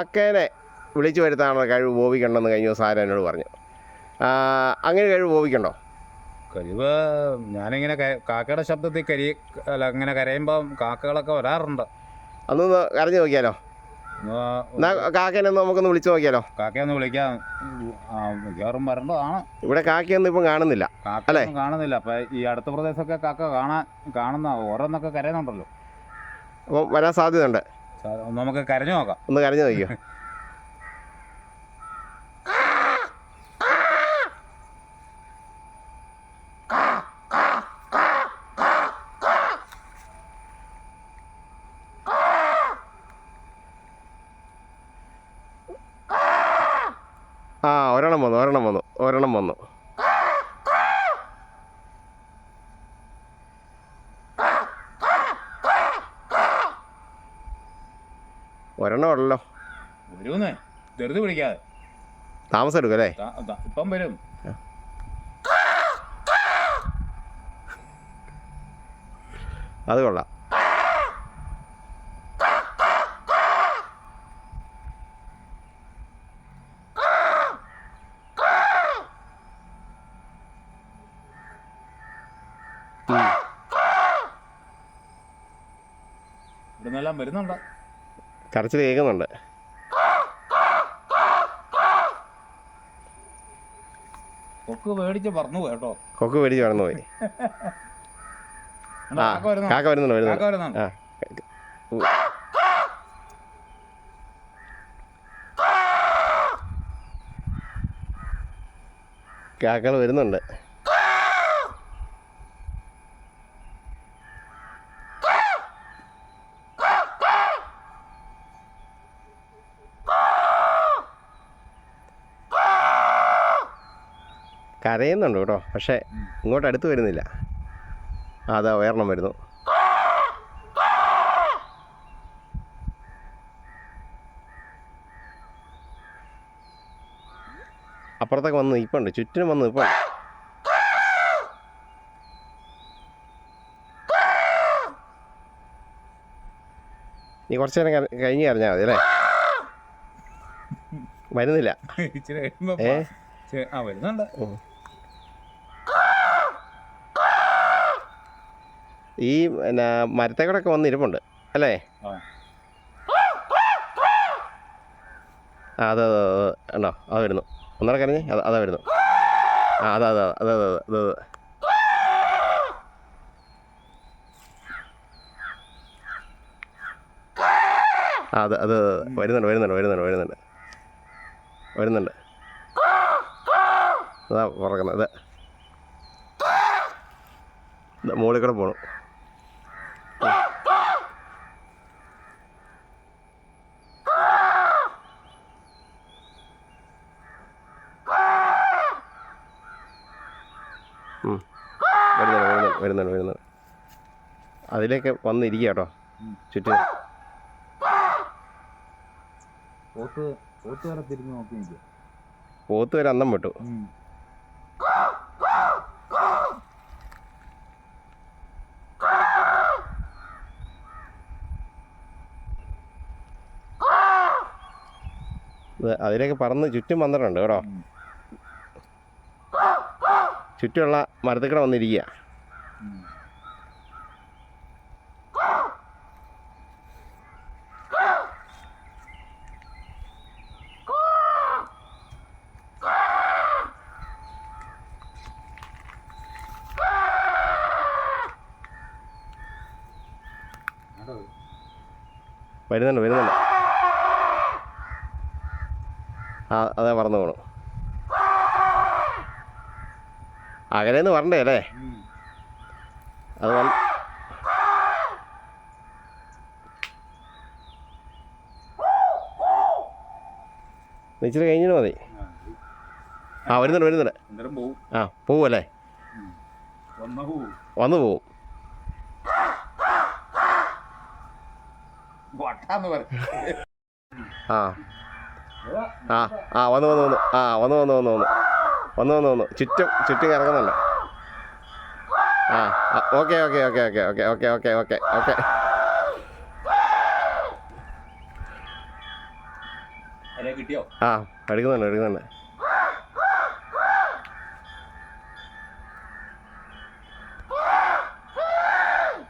കാക്കേനെ വിളിച്ചു വരുത്താനുള്ള കഴിവ് ബോബിക്കുണ്ടെന്ന് കഴിഞ്ഞ ദിവസം ആരും എന്നോട് പറഞ്ഞു. അങ്ങനെ കഴിവ് ബോബിക്കുണ്ടോ? കഴിവ് ഞാനിങ്ങനെ കാക്കയുടെ ശബ്ദത്തിൽ കരി അല്ല അങ്ങനെ കരയുമ്പം കാക്കകളൊക്കെ വരാറുണ്ട്. അന്നൊന്ന് കരഞ്ഞു നോക്കിയാലോ? എന്നാ കാക്കേനെ നമുക്കൊന്ന് വിളിച്ചു നോക്കിയാലോ? കാക്കയൊന്ന് വിളിക്കാം. മിക്കവാറും വരേണ്ടതാണ്. ഇവിടെ കാക്കയൊന്നും ഇപ്പം കാണുന്നില്ല. അല്ലേ? കാണുന്നില്ല. അപ്പം ഈ അടുത്ത പ്രദേശമൊക്കെ കാക്ക കാണാൻ കാണുന്ന ഓരോന്നൊക്കെ കരയുന്നുണ്ടല്ലോ. അപ്പം വരാൻ സാധ്യതയുണ്ട്. നമുക്ക് കരഞ്ഞു നോക്കാം. ഒന്ന് കരഞ്ഞു നോക്കിയോ ആ ഒരെണ്ണം വന്നു ഒരെണ്ണം വന്നു ഒരെണ്ണം വന്നു. ഒരെണ്ണം ഉള്ളല്ലോ വരുമെന്നേ ധൃതി പിടിക്കാതെ താമസം എടുക്കും അല്ലേ ത- ത- ഇപ്പം വരും. അത് കൊള്ളാം. ഇവിടുന്നെല്ലാം വരുന്നുണ്ട്? കരച്ചിൽ കേൾക്കുന്നുണ്ട്. കൊക്ക് മേടിച്ച് പറന്നു പോയി കേട്ടോ. കൊക്ക് പേടിച്ച് പറന്നു പോയി. ആ കാക്ക വരുന്നുണ്ട് വരുന്നുണ്ട്. കാക്ക വരുന്നുണ്ട് വരുന്നുണ്ട് ആ കാക്കകൾ വരുന്നുണ്ട്. കരയുന്നുണ്ട് കേട്ടോ പക്ഷേ ഇങ്ങോട്ട് അടുത്ത് വരുന്നില്ല. അതാ ഉയർണം വരുന്നു. അപ്പുറത്തൊക്കെ വന്ന് നിൽപ്പുണ്ട് ചുറ്റിനും വന്ന് നിൽപ്പുണ്ട് നീ കുറച്ച് നേരം കഴിഞ്ഞ് കരഞ്ഞാൽ മതി അല്ലേ? വരുന്നില്ല. ഏ? വരുന്നുണ്ട്. ഈ പിന്നെ മരത്തെ കൂടെ ഒക്കെ വന്ന് ഇരിപ്പുണ്ട്. അല്ലേ? ആ. അതെ അതെ അതെ ഉണ്ടോ അത് വരുന്നു. ഒന്നര കരഞ്ഞ്. അത് അതാ വരുന്നു. ആ അതെ അതെ അതെ അതെ അതെ അതെ ആ അത് അത് വരുന്നുണ്ട് വരുന്നുണ്ട് വരുന്നുണ്ട് വരുന്നുണ്ട്. വരുന്നുണ്ട്. അതാ പറക്കുന്നത് അതെ. മുകളിൽ കൂടെ പോണു. വരുന്നുണ്ട് വരുന്നുണ്ട് വരുന്നുണ്ട് അതിലേക്ക് വന്നിരിക്കുക കേട്ടോ. ചുറ്റും. പോത്ത് വരെ അന്നം വിട്ടു. അതിലേക്ക് പറന്ന് ചുറ്റും വന്നിട്ടുണ്ട് കേട്ടോ. ചുറ്റുമുള്ള മരത്തിക്കട വന്നിരിക്കുക. വരുന്നുണ്ട് വരുന്നുണ്ട്. ആ അതെ മറന്നു പോകണം അകലേന്ന് പറഞ്ഞേ അല്ലേ. അത് നിച്ചിരി ഇച്ചിരി കഴിഞ്ഞിട്ട് മതി. ആ, വരുന്നുണ്ട് വരുന്നുണ്ട്. ആ പോവല്ലേ? വന്ന പോവും. വന്നു പോവും. ആ. ആ ആ വന്നു വന്നു വന്നു. ആ വന്നു വന്നു വന്നു വന്നു. വന്നു വന്നു വന്നു. ചുറ്റും ചുറ്റും ഇറങ്ങുന്നുണ്ട് ആ okay okay okay okay okay okay okay okay okay. ആ എടുക്കുന്നുണ്ട് എടുക്കുന്നുണ്ട്.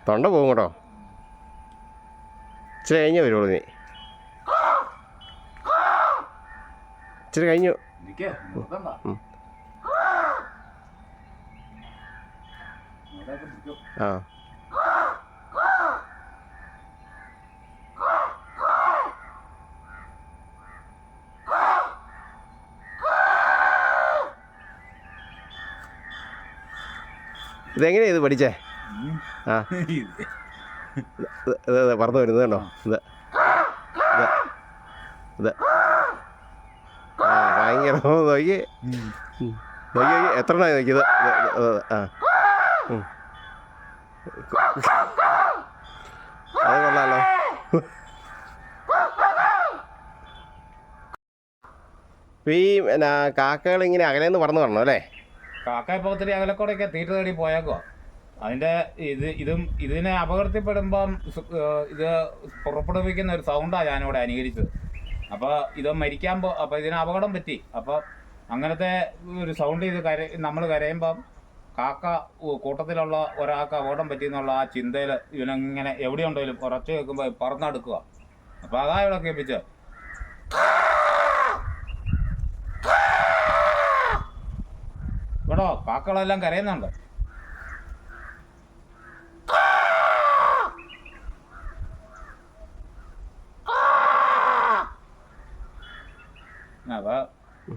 തൊണ്ട പോകും കേട്ടോ. ഇച്ചിരി കഴിഞ്ഞേ വരുള്ളൂ നീ ഇച്ചിരി കഴിഞ്ഞു. ഇരിക്കേ ആ. ഇതെങ്ങനെയാ ഇത് പഠിച്ചേ? ആ. അതെ ഇത് വരുന്നത് കണ്ടോ? ഇത് ഇത് ആ ഭയങ്കര നോക്കി. നോക്കി എത്ര എണ്ണമായി നോക്കി ഇത്? ഇത്, ഇത്, ഇത്, ആ. അത് കൊള്ളാലോ ഈ എന്നാ കാക്കകൾ ഇങ്ങനെ അകലെ നിന്ന് പറന്ന് പറഞ്ഞു അല്ലേ? കാക്ക ഇപ്പോൾ ഒത്തിരി അകലക്കൂടെയൊക്കെ തീറ്റ തേടി പോയേക്കോ അതിന്റെ ഇത് ഇതും ഇതിനെ അപകടത്തിൽപ്പെടുമ്പം ഇത് പുറപ്പെടുവിക്കുന്ന ഒരു സൗണ്ടാണ് ഞാനിവിടെ അനുകരിച്ചത്. അപ്പോൾ ഇത് മരിക്കാൻ പോ അപ്പോൾ ഇതിന് അപകടം പറ്റി. അപ്പോൾ അങ്ങനത്തെ ഒരു സൗണ്ട് ഇത് കര നമ്മൾ കരയുമ്പം കാക്ക കൂട്ടത്തിലുള്ള ഒരാൾക്ക് അപകടം പറ്റിയെന്നുള്ള ആ ചിന്തയിൽ ഇവനിങ്ങനെ എവിടെയുണ്ടെങ്കിലും ഉറച്ചു വെക്കുമ്പോൾ പറന്നെടുക്കുക. അപ്പോൾ അതാ ഇവിടെ കേൾപ്പിച്ചത് ഇവിടോ കാക്കകളെല്ലാം കരയുന്നുണ്ട് അപ്പൊ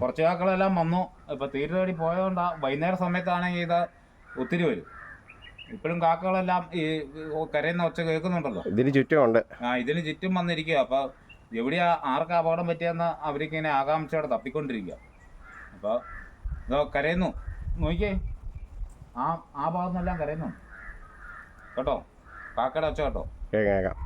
കുറച്ച് കാക്കളെല്ലാം വന്നു. ഇപ്പൊ തീരെ തേടി പോയതുകൊണ്ടാ വൈകുന്നേര സമയത്താണെങ്കിൽ ഇത് ഒത്തിരി വരും ഇപ്പോഴും കാക്കകളെല്ലാം ഈ കരയുന്ന ഒച്ച കേൾക്കുന്നുണ്ടല്ലോ. ഇതിന് ചുറ്റുമുണ്ട്. ആ ഇതിന് ചുറ്റും വന്നിരിക്കുക അപ്പൊ എവിടെയാ ആർക്ക് അപകടം പറ്റിയെന്ന് അവർക്ക് ഇങ്ങനെ ആകാംക്ഷയോടെ തപ്പിക്കൊണ്ടിരിക്കുക അപ്പൊ ഇതോ കരയുന്നു. നോക്കിയേ. ആ ആ ഭാഗത്തുനിന്നെല്ലാം നിന്നെല്ലാം കരയുന്നു. കേട്ടോ? കാക്കയുടെ ഒച്ച കേട്ടോ? കേൾക്കാം.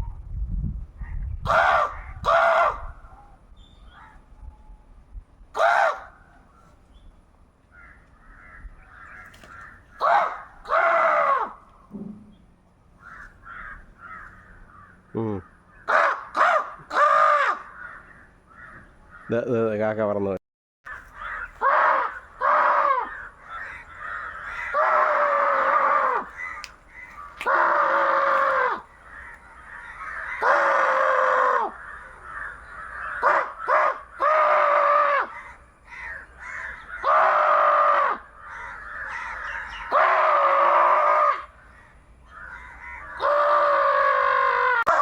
കാക്ക പോയി.